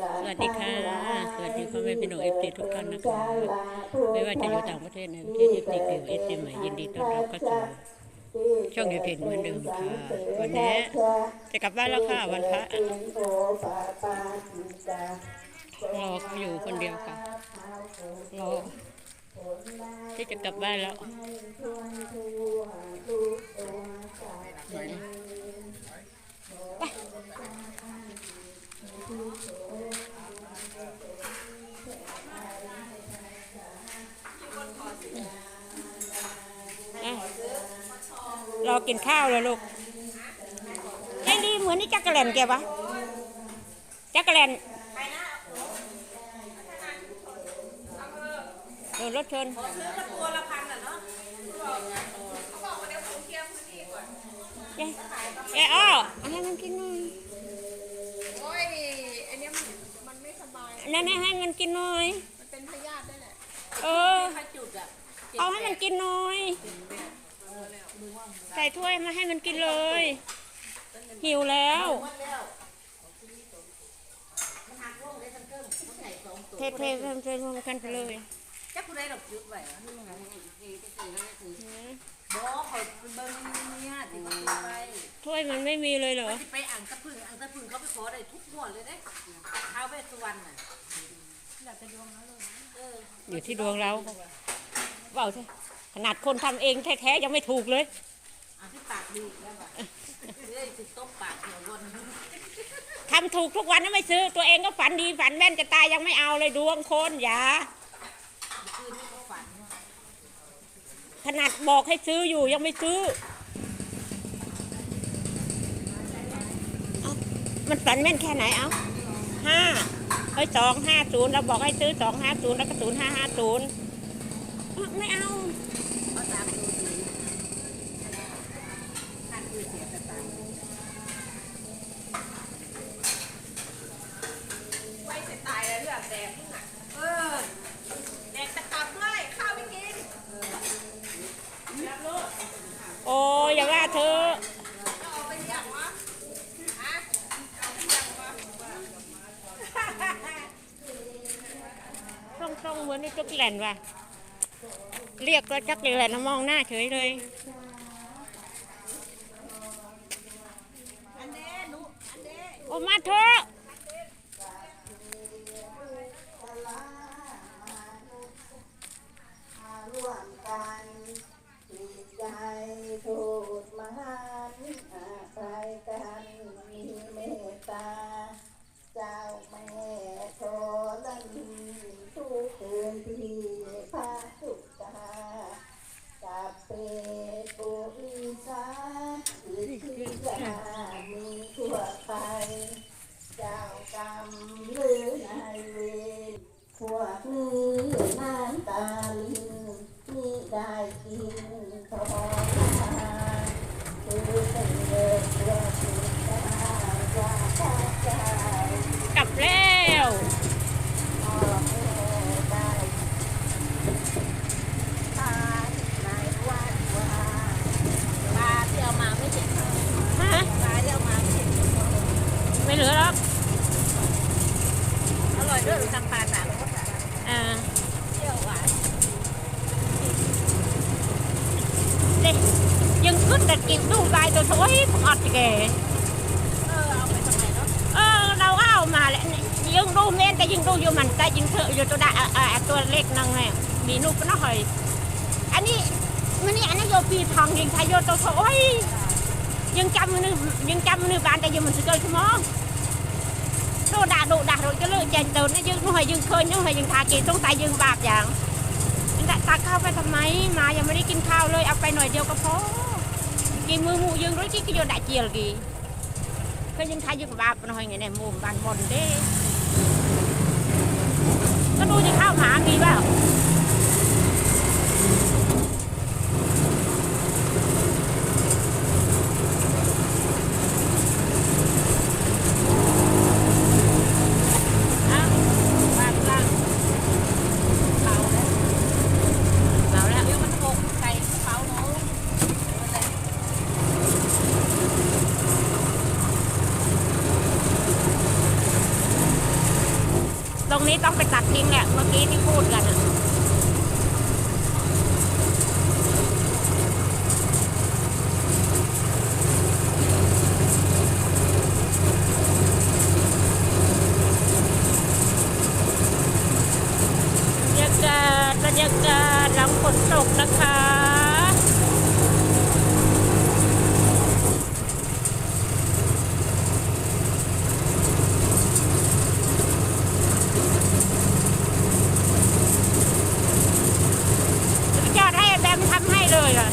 สวัสดีค่ะ สวัสดีพ่อแม่พี่น้องเอฟซีทุกท่านนะคะ ไม่ว่าจะอยู่ต่างประเทศในประเทศเอฟซีเดียวเอฟซีใหม่ยินดีต้อนรับเข้าสู่ช่องยูทูบเหมือนเดิมค่ะ วันนี้จะกลับบ้านแล้วค่ะวันพระรอเขาอยู่คนเดียวค่ะรอที่จะกลับบ้านแล้ว กินข้าวเลยลูกไอ้นี่เหมือนนี่จักรแลนแกปะจักรแลนเออรถชนเอ๊ะเอ๊ะอ้อเอาให้มันกินหน่อยโอ้ยอันเนี้ยมันมันไม่สบาย นั่นๆให้มันกินหน่อย มันเป็นพยาธิได้แหละ เออเอาให้มันกินหน่อย ใส่ถ้วยมาให้มันกินเลย หิวแล้วเทเทเทเทรวมกันไปเลยจักกูได้ดอกจุดไว้อะนี่ไงบ่เขาเบิ่งเนี่ยสิเขาไปถ้วยมันไม่มีเลยเหรอไปอ่างตะพึ่งอ่างตะพึ่งเขาไปขอได้ทุกงวดเลยเด้ท้าวเวสสุวรรณน่ะอยากจะดวงเขาเลยเอออยู่ที่ดวงเราเปล่าใช่ขนาดคนทำเองแท้ๆยังไม่ถูกเลย ทำถูกทุกวันนะไม่ซื้อ ตัวเองก็ฝันดีฝันแม่นจะตายยังไม่เอาเลยดวงคนอย่าขนาดบอกให้ซื้ออยู่ยังไม่ซื้อเอามันฝันแม่นแค่ไหนเอาห้าเฮ้สองห้าศูนย์เราบอกให้ซื้อสองห้าศูนย์แล้วก็ศูนย์ห้าห้าศูนย์ไม่เอาตามดูดีท่านคือเสียสตางค์ไว้จะตายแล้วเลือดแดงอะเออแดกตะกับด้วยข้าวไม่กิน โอ้ยอย่าว่าเธอ จะออกไปเรียกวะฮะเอาไปเรียกวะ ต้องต้องเหมือนในจักร แลนด์ว่ะ เรียกก็จักรแลนนะมองหน้าเฉยเลย อันเด้หนุอันเด้ โอ้มาเถอะ ร่วมกันจิตใจโทษมหันต์อาภัยกันมีเมตตา เจ้าแม่โทรนี เตือนที่พาสุตาจับเป็นตปุริสาอิทธิยามีทั่วไป เจ้ากรรมหรือนายเวรพวกนี้น้ำตาลินนี่ได้กินทองทานคือเป็นเด็กเด็กตาว่าพ่อเจ้าก ลับแล้ว พ่อแม่ได้ทานในวันว่า ปลาที่เอามาไม่เจ็บ ฮะ ปลาที่เอามาไม่เจ็บ ไม่เหลือหรอก อร่อยด้วยหรือทำปลาสามรสอะ อ่า เปรี้ยวหวาน เด็ยังขึ้น แต่กินดูใบตัวสวยอดแกเออเอาไปทำไมเนาะเออเราเอามาแล้วยังดูเมนแต่ยังดูอยู่มันแต่ยังเถอะอยู่ตัวดาเอ่อตัวเล็กนั่งเนี่ยมีนุกก็น่าหอยอันนี้มันนี่อันนี้โยปีทองยิงไทยโยตัวสวยยังจำมันนึยังจำมันนึบานแต่ยังมันสเกิลชั่วโมงโดดาโดดาโดจะเลิกใจเตินนี่ยังนู่นยังเคยยังยังทากีต้องตายยังบาปอย่างยังตักข้าวไปทำไมมายังไม่ได้กินข้าวเลยเอาไปหน่อยเดียวก็พอ กิมือหมูยังรู้กี่กิโยดาเจียลกี่ก็ยังทายยังบาปหน่อยไงเนี่ยมุมบานบนเด้ก็ดูจะข้าวหมามีเปล่าอ้าววางล่างเบาแล้วเบาแล้ว เดี๋ยวมันหกใส่กระเป๋าหนู ต รงนี้ต้องไปตัดทิ้งเนี่ยเมื่อกี้ที่พูดกันอะบรรยากาศบรรยากาศหลังฝนตกนะคะ ยอดให้แบมทำให้เลยอะ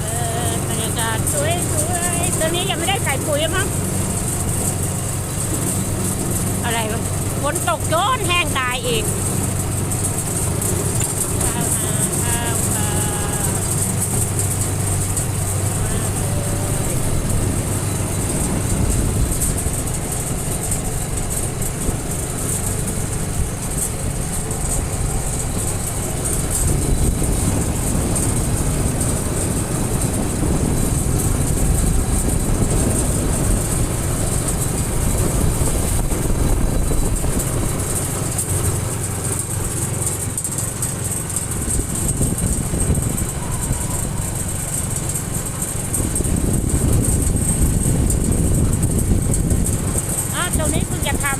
เออบรรยากาศสวยสวยตัวนี้ยังไม่ได้ใส่ ปุ๋ยมั้งอะไรวะฝนตกโจนแห้งตายอีกข้าวนาข้าวค่ะมาเลย อะตรงนี้เพิ่งจะทำ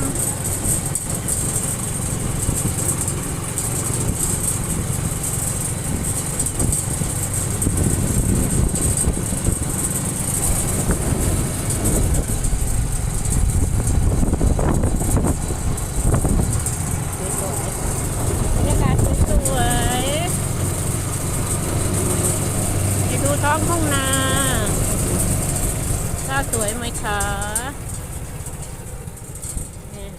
บรรยากาศสวยๆไปดูท้องทุ่งนาถ้าสวยไหมคะเนี่ย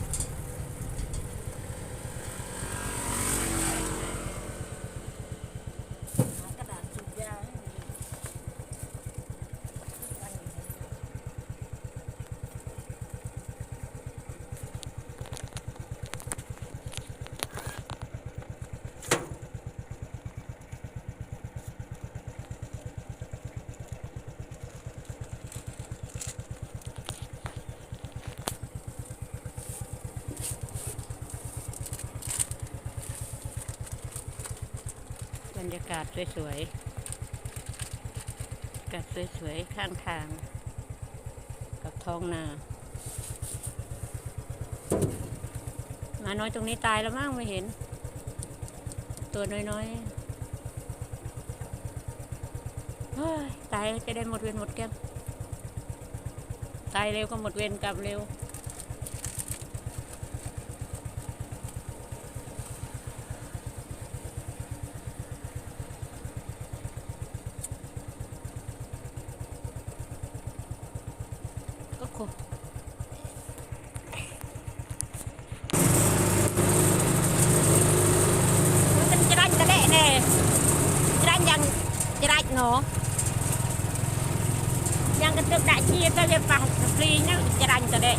กระดาษสูบยาให้มี บ รยากาศสวยๆกาศสวยๆ ข้างทาง กับท้องนาหมาน้อยตรงนี้ตายแล้วมั้งไม่เห็น ตัวน้อยๆเฮ้ยตายจะได้หมดเวรหมดแก้มตายเร็วก็หมดเวรกลับเร็ว ก็คงมันจะรันจะแดะแน่จะรันยัง ยังกันตึกได้ชีจะเรียนปะฟรีนะจะรันจะแดะ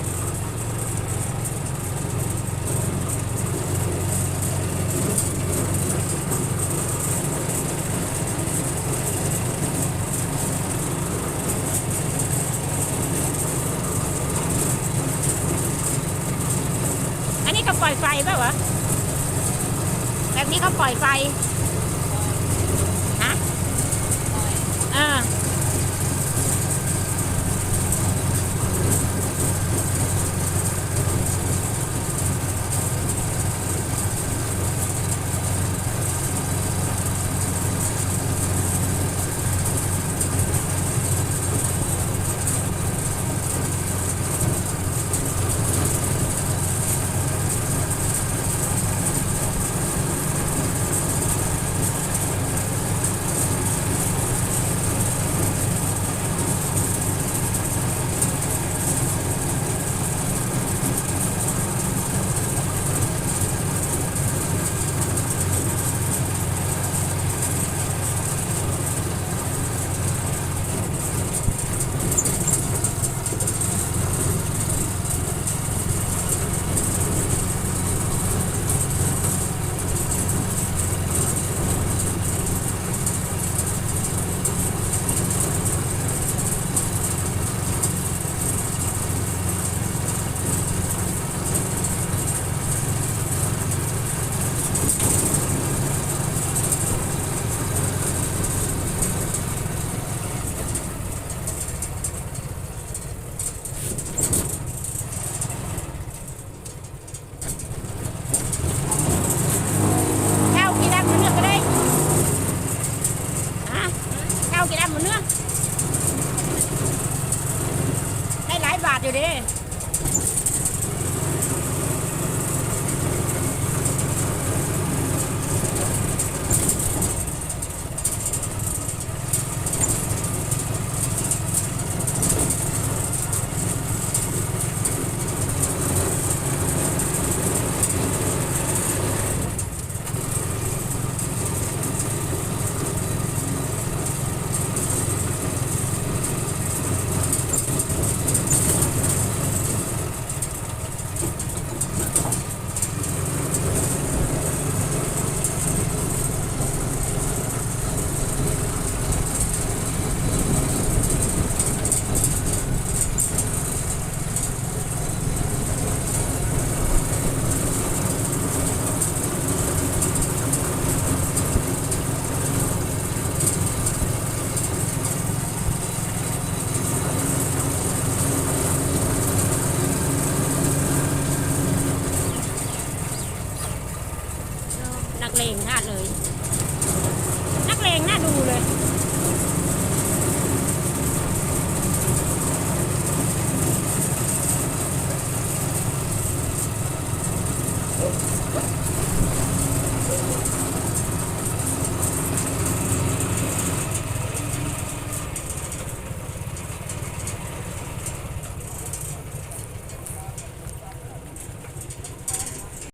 อันนี้เขาปล่อยไฟเปล่าวะแบบนี้เขาปล่อยไฟฮะ อ่